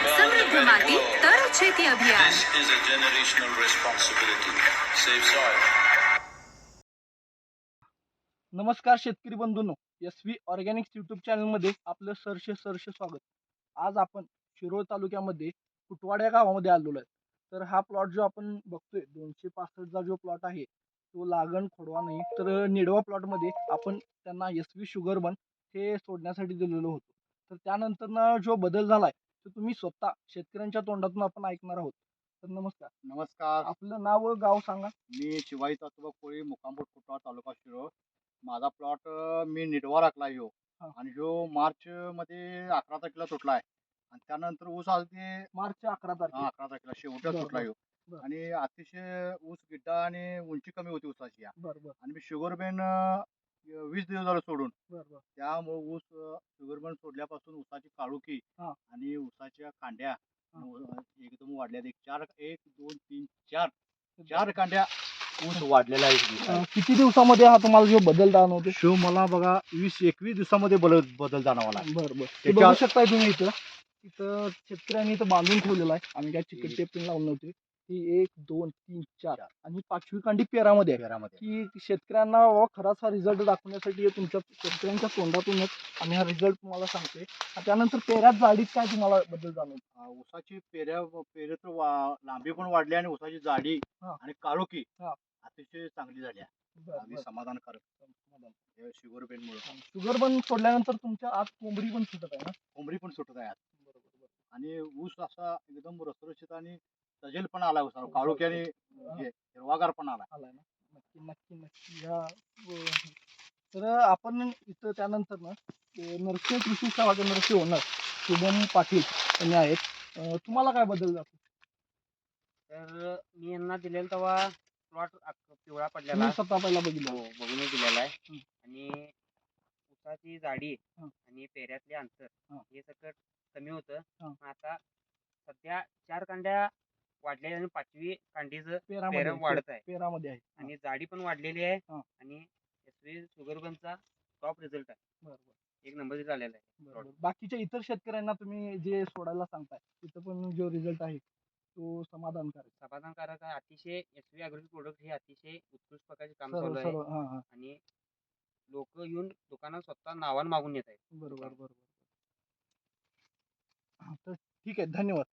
સમૃદ્ધ માટી તર છેતી અભિયાન This is a generational responsibility. Save soil. नमस्कार शेतकरी बंधूंनो एस व्ही ऑर्गॅनिक्स यूट्यूब चॅनलमध्ये आपलं सरसे सरसे स्वागत आज आपण शिरोळ तालुक्यामध्ये कुटवाड या गावामध्ये आलेलो आहे तर हा प्लॉट जो आपण बघतोय दोनशे पासष्टचा जो प्लॉट आहे तो लागण खोडवा नाही तर निडवा प्लॉटमध्ये आपण त्यांना एस व्ही शुगर बन हे सोडण्यासाठी दिलेलो होतो तर त्यानंतर जो बदल झालाय तो तुम्ही स्वतः शेतकऱ्यांच्या तोंडातून आपण ऐकणार आहोत. तर नमस्कार. नमस्कार. आपलं नाव व गाव सांगा. मी शिवाई तातोबा कोळी मुकामपूर कुटवा तालुका शिरोळ. माझा प्लॉट मी निडवा राखला ह्यो हा. आणि ह्यो मार्च मध्ये अकरा तारखेला तुटला आहे. आणि त्यानंतर ऊस आज ते मार्च अकरा हा, तारखेला. अकरा तारखेला शेवटच बरं, तुटला ह्यो बरं. आणि अतिशय ऊस गिड्डा आणि उंची कमी होती ऊसाची. आणि मी शुगर बेन वीस दिवस झालं सोडून. बरं त्यामुळे ऊस शुगर बेन सोडल्यापासून ऊसाची काळुकी हा. आणि ऊसाच्या कांड्या हा. एकदम वाढल्या एक चार एक दोन तीन चार. चार कांड्या ऊस वाढलेला आहे अं, किती दिवसामध्ये हा तुम्हाला जो बदल जाणवतो? शो मला बघा वीस एकवीस दिवसामध्ये बदल बदल जाणवला बरं बरं. ते त्याच्या- बघू शकताय तुम्ही इथं. इथं शेतकऱ्यांनी इथं बांधून ठेवलेलं आहे. आम्ही काय चिकट टेप पण लावून नव्हते. ही एक दोन तीन चार चार. आणि पाचवी कांडी पेरामध्ये आहे घरामध्ये की शेतकऱ्यांना बाबा खराच हा रिझल्ट दाखवण्यासाठी हे तुमच्या शेतकऱ्यांच्या तोंडातूनच आम्ही हा रिझल्ट तुम्हाला सांगतोय आणि त्यानंतर पेऱ्यात जाडीत काय तुम्हाला बदल जाणवतो अं, ऊसाची पेऱ्या पेरे तर वा- लांबी पण वाढली आणि ऊसाची जाडी हा. आणि काळोखी हा. अतिशय चांगली झाली आहे. अगदी समाधानकारक शुगर पेन मुळे शुगर बन सोडल्यानंतर तुमच्या आत कोंबडी पण सुटत आहे ना कोंबडी पण सुटत आहे. आणि ऊस असा एकदम रसरशीत आणि सजेल पण आला आणि हे हिरवागार पण आला आलाय ना? नक्की नक्की नक्की. या व- तर आपण इथं त्यानंतर ना ते नरसिंह कृषी सेवा केंद्राचे ओनर शुभम पाटील यांनी आहेत. अं, तुम्हाला काय बदल जातो तर मी यांना दिलेला तेव्हा प्लॉट पिवळा पडलेला. तुम्ही स्वतः पहिला बघितलं. हो बघूनच दिलेला आहे. हं. आणि ऊसाची जाडी हं. आणि पेऱ्यातले अंतर हं. हे सगळं कमी होतं. हं. पण आता सध्या चार कांड्या वाढलेल्या आणि पाचवी कांडीचं पेरामध्ये पेरा वाढत आहे पेरामध्ये आहे. आणि जाडी पण वाढलेली आहे हं. आणि एस शुगर गनचा टॉप रिझल्ट आहे. बरं, बरं, एक नंबर झालेला आहे. बरं, बरं. बाकीच्या इतर शेतकऱ्यांना तुम्ही जे सोडायला सांगताय तिथं पण जो रिझल्ट आहे तो समाधानकारक. समाधानकारक आहे. अतिशय एस व्ही अॅग्रो प्रोडक्ट हे अतिशय उत्कृष्ट प्रकारचे काम सर्व चालू आहे. सर्व. हा हा. आणि लोक येऊन दुकानात स्वतः नावानं मागून येत आहेत. बरोबर बरोबर तर ठीक आहे. धन्यवाद.